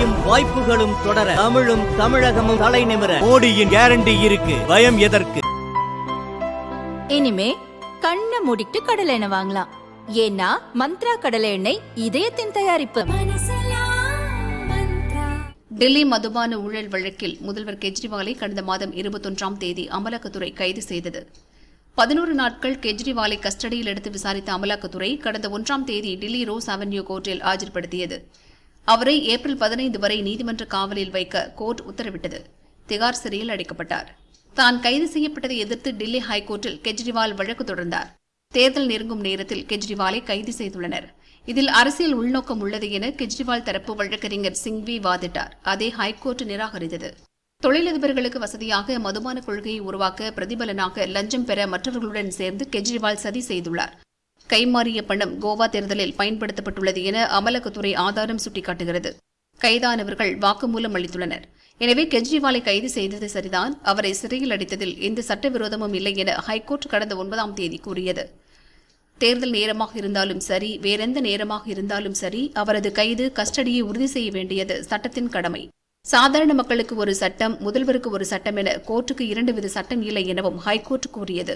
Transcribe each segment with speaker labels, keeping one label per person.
Speaker 1: வளர்ச்சியும் வாய்ப்புகளும் தொடர தமிழும் தமிழகமும் தலை நிமிர. மோடியின் கேரண்டி இருக்கு. பயம் எதற்கு?
Speaker 2: இனிமே கண்ணை மூடிட்டு கடலை எண்ணெய் வாங்கலாம். ஏன்னா மந்த்ரா கடலை எண்ணெய் இதயத்தின் தயாரிப்பு.
Speaker 3: டெல்லி மதுபான ஊழல் வழக்கில் முதல்வர் கெஜ்ரிவாலை கடந்த மாதம் இருபத்தொன்றாம் தேதி அமலாக்கத்துறை கைது செய்தது. பதினோரு நாட்கள் கெஜ்ரிவாலை கஸ்டடியில் எடுத்து விசாரித்த அமலாக்கத்துறை கடந்த ஒன்றாம் தேதி டெல்லி ரோஸ் அவென்யூ கோர்ட்டில் ஆஜர்படுத்தியது. அவரை ஏப்ரல் பதினைந்து வரை நீதிமன்ற காவலில் வைக்க கோர்ட் உத்தரவிட்டது. திகார் சிறையில் அடைக்கப்பட்டார். தான் கைது செய்யப்பட்டதை எதிர்த்து டெல்லி ஹைகோர்ட்டில் கெஜ்ரிவால் வழக்கு தொடர்ந்தார். தேர்தல் நெருங்கும் நேரத்தில் கெஜ்ரிவாலை கைது செய்துள்ளனர். இதில் அரசியல் உள்நோக்கம் உள்ளது என கெஜ்ரிவால் தரப்பு வழக்கறிஞர் சிங்வி வாதிட்டார். அதை ஹைகோர்ட் நிராகரித்தது. தொழிலதிபர்களுக்கு வசதியாக மதுபான கொள்கையை உருவாக்க பிரதிபலனாக லஞ்சம் பெற மற்றவர்களுடன் சேர்ந்து கெஜ்ரிவால் சதி செய்துள்ளார். கைமாறிய பணம் கோவா தேர்தலில் பயன்படுத்தப்பட்டுள்ளது என அமலாக்கத்துறை ஆதாரம் சுட்டிக்காட்டுகிறது. கைதானவர்கள் வாக்குமூலம் அளித்துள்ளனர். எனவே கெஜ்ரிவாலை கைது செய்தது சரிதான். அவரை சிறையில் அடைத்ததில் எந்த சட்டவிரோதமும் இல்லை என ஹைகோர்ட் கடந்த ஒன்பதாம் தேதி கூறியது. தேர்தல் நேரமாக இருந்தாலும் சரி வேறெந்த நேரமாக இருந்தாலும் சரி அவரது கைது கஸ்டடியை உறுதி செய்ய வேண்டியது சட்டத்தின் கடமை. சாதாரண மக்களுக்கு ஒரு சட்டம் முதல்வருக்கு ஒரு சட்டம் என கோர்ட்டுக்கு இரண்டு வித சட்டம் இல்லை எனவும் ஹைகோர்ட் கூறியது.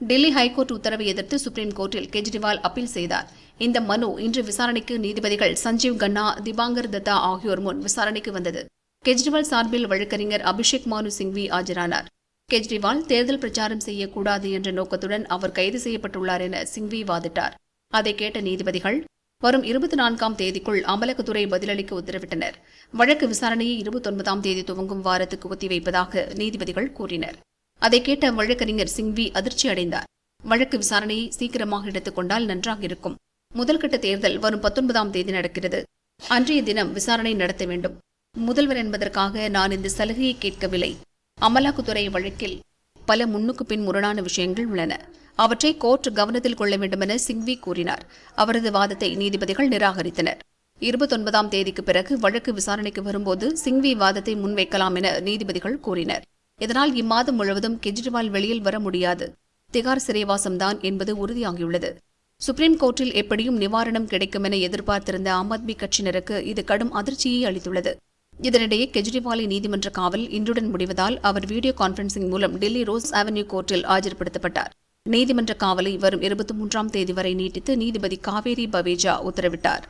Speaker 3: டெல்லி ஹைகோர்ட் உத்தரவை எதிர்த்து சுப்ரீம் கோர்ட்டில் கெஜ்ரிவால் அப்பீல் செய்தார். இந்த மனு இன்று விசாரணைக்கு நீதிபதிகள் சஞ்சீவ் கன்னா திபாங்கர் தத்தா ஆகியோர் முன் விசாரணைக்கு வந்தது. கெஜ்ரிவால் சார்பில் வழக்கறிஞர் அபிஷேக் மானு சிங்வி ஆஜரானார். கெஜ்ரிவால் தேர்தல் பிரச்சாரம் செய்யக்கூடாது என்ற நோக்கத்துடன் அவர் கைது செய்யப்பட்டுள்ளார் என சிங்வி வாதிட்டார். அதை கேட்ட நீதிபதிகள் வரும் இருபத்தி நான்காம் தேதிக்குள் அமலக்கத்துறை பதிலளிக்க உத்தரவிட்டனர். வழக்கு விசாரணையை இருபத்தொன்பதாம் தேதி துவங்கும் வாரத்துக்கு ஒத்திவைப்பதாக நீதிபதிகள் கூறினர். அதை கேட்ட வழக்கறிஞர் சிங்வி அதிர்ச்சி அடைந்தார். வழக்கு விசாரணையை சீக்கிரமாக எடுத்துக்கொண்டால் நன்றாக இருக்கும். முதல்கட்ட தேர்தல் வரும் பத்தொன்பதாம் தேதி நடக்கிறது. அன்றைய தினம் விசாரணை நடத்த வேண்டும். முதல்வர் என்பதற்காக நான் இந்த சலுகையை கேட்கவில்லை. அமலாக்கத்துறை வழக்கில் பல முன்னுக்கு பின் முரணான விஷயங்கள் உள்ளன. அவற்றை கோர்ட் கவனத்தில் கொள்ள வேண்டுமென சிங்வி கூறினார். அவரது வாதத்தை நீதிபதிகள் நிராகரித்தனர். இருபத்தொன்பதாம் தேதிக்கு பிறகு வழக்கு விசாரணைக்கு வரும்போது சிங்வி வாதத்தை முன்வைக்கலாம் என நீதிபதிகள் கூறினர். இதனால் இம்மாதம் முழுவதும் கெஜ்ரிவால் வெளியில் வர முடியாது. திகார் சிறைவாசம்தான் என்பது உறுதியாகியுள்ளது. சுப்ரீம் கோர்ட்டில் எப்படியும் நிவாரணம் கிடைக்கும் என எதிர்பார்த்திருந்த ஆம் ஆத்மி கட்சியினருக்கு இது கடும் அதிர்ச்சியை அளித்துள்ளது. இதனிடையே கெஜ்ரிவாலை நீதிமன்ற காவல் இன்றுடன் முடிவதால் அவர் வீடியோ கான்பரன்சிங் மூலம் டெல்லி ரோஸ் அவென்யூ கோர்ட்டில் ஆஜர்படுத்தப்பட்டார். நீதிமன்ற காவலை வரும் இருபத்தி மூன்றாம் தேதி வரை நீட்டித்து நீதிபதி காவேரி பவேஜா உத்தரவிட்டார்.